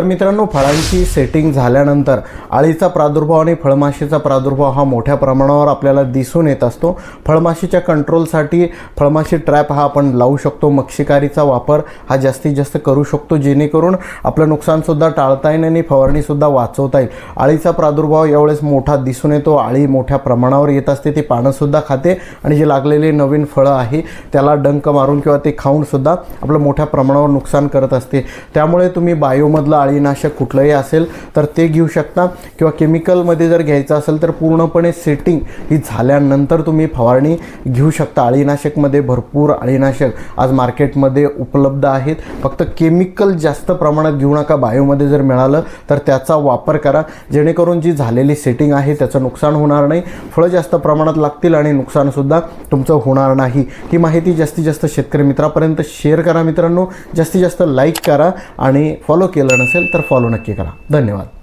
तर मित्रांनो फळांची सेटिंग झाल्यानंतर अळीचा प्रादुर्भाव आणि फळमाशीचा प्रादुर्भाव हा मोठ्या प्रमाणावर आपल्याला दिसून येत असतो. फळमाशीच्या कंट्रोलसाठी फळमाशी ट्रॅप हा आपण लावू शकतो. मक्षिकारीचा वापर हा जास्तीत जास्त करू शकतो. जेणेकरून आपलं नुकसानसुद्धा टाळता येईल आणि फवारणीसुद्धा वाचवता येईल. अळीचा प्रादुर्भाव यावेळेस मोठा दिसून येतो. आळी मोठ्या प्रमाणावर येत असते. ती पानंसुद्धा खाते आणि जे लागलेले नवीन फळं आहे त्याला डंक मारून किंवा ते खाऊनसुद्धा आपलं मोठ्या प्रमाणावर नुकसान करत असते. त्यामुळे तुम्ही बायोमधलं अळीनाशक कुठलंही असेल तर ते घेऊ शकता. किंवा केमिकलमध्ये जर घ्यायचं असेल तर पूर्णपणे सेटिंग ही झाल्यानंतर तुम्ही फवारणी घेऊ शकता. अळीनाशकमध्ये भरपूर अळीनाशक आज मार्केटमध्ये उपलब्ध आहेत. फक्त केमिकल जास्त प्रमाणात घेऊ नका. बायोमध्ये जर मिळालं तर त्याचा वापर करा. जेणेकरून जी झालेली सेटिंग आहे त्याचं नुकसान होणार नाही. फळं जास्त प्रमाणात लागतील आणि नुकसानसुद्धा तुमचं होणार नाही. ही माहिती जास्तीत जास्त शेतकरी मित्रापर्यंत शेअर करा मित्रांनो. जास्तीत जास्त लाईक करा आणि फॉलो केलं नसेल तर फॉलो नक्की करा. धन्यवाद.